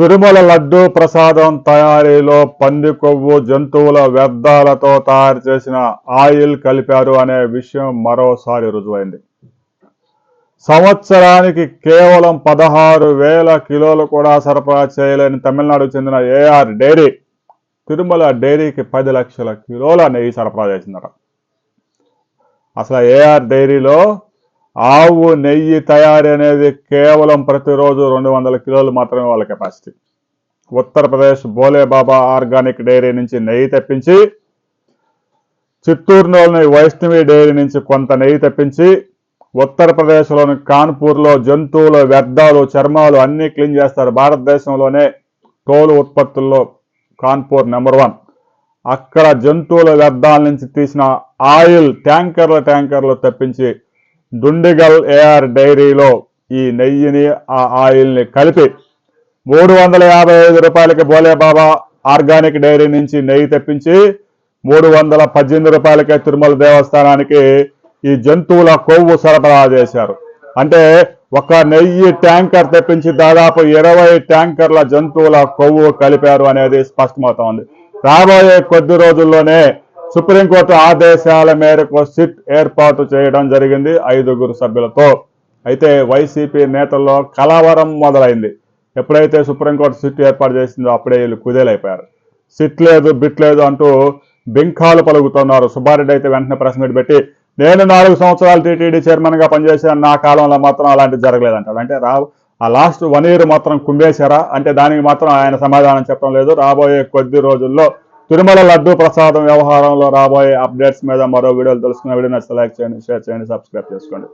తిరుమల లడ్డూ ప్రసాదం తయారీలో పంది కొవ్వు జంతువుల వ్యర్థాలతో తయారు చేసిన ఆయిల్ కలిపారు అనే విషయం మరోసారి రుజువైంది. సంవత్సరానికి కేవలం పదహారు వేల కిలోలు కూడా సరఫరా చేయలేని తమిళనాడుకు చెందిన ఏఆర్ డైరీ తిరుమల డైరీకి పది లక్షల కిలోల నెయ్యి సరఫరా చేసిందట. అసలు ఏఆర్ డైరీలో ఆవు నెయ్యి తయారీ అనేది కేవలం ప్రతిరోజు రెండు వందల కిలోలు మాత్రమే వాళ్ళ capacity. Uttar Pradesh Bole Baba organic dairy నుంచి నెయ్యి తెప్పించి చిత్తూరులోని వైష్ణవి డైరీ నుంచి కొంత నెయ్యి తెప్పించి ఉత్తరప్రదేశ్లోని కాన్పూర్లో జంతువుల వ్యర్థాలు చర్మాలు అన్నీ క్లీన్ చేస్తారు. భారతదేశంలోనే తోలు ఉత్పత్తుల్లో కాన్పూర్ నెంబర్ వన్. అక్కడ జంతువుల వ్యర్థాల నుంచి తీసిన ఆయిల్ ట్యాంకర్ల ట్యాంకర్లు తెప్పించి దుండిగల్ ఏఆర్ డైరీలో ఈ నెయ్యిని ఆ ఆయిల్ని కలిపి మూడు వందల యాభై ఐదు రూపాయలకి బోలేబాబా ఆర్గానిక్ డైరీ నుంచి నెయ్యి తెప్పించి మూడు వందల పద్దెనిమిది రూపాయలకే తిరుమల దేవస్థానానికి ఈ జంతువుల కొవ్వు సరఫరా చేశారు. అంటే ఒక నెయ్యి ట్యాంకర్ తెప్పించి దాదాపు ఇరవై ట్యాంకర్ల జంతువుల కొవ్వు కలిపారు అనేది స్పష్టమవుతోంది. రాబోయే కొద్ది రోజుల్లోనే సుప్రీంకోర్టు ఆదేశాల మేరకు సిట్ ఏర్పాటు చేయడం జరిగింది ఐదుగురు సభ్యులతో. అయితే వైసీపీ నేతల్లో కలవరం మొదలైంది. ఎప్పుడైతే సుప్రీంకోర్టు సిట్ ఏర్పాటు చేసిందో అప్పుడే వీళ్ళు కుదేలైపోయారు. సిట్ లేదు బిట్ లేదు అంటూ బింకాలు పలుకుతున్నారు. సుబ్బారెడ్డి అయితే వెంటనే ప్రెస్ మీట్ పెట్టి నేను నాలుగు సంవత్సరాలు టీటీడీ చైర్మన్గా నా కాలంలో మాత్రం అలాంటిది జరగలేదంటాడు అంటే రా ఆ లాస్ట్ వన్ ఇయర్ మాత్రం కుంభేశారా? అంటే దానికి మాత్రం ఆయన సమాధానం చెప్పడం లేదు. రాబోయే కొద్ది రోజుల్లో తిరుమల లడ్డు ప్రసాదం వ్యవహారంలో రాబోయే అప్డేట్స్ మీద మరో వీడియోలు తెలుసుకున్న వీడియో నచ్చితే లైక్ చేయండి షేర్ చేయండి సబ్స్క్రైబ్ చేసుకోండి.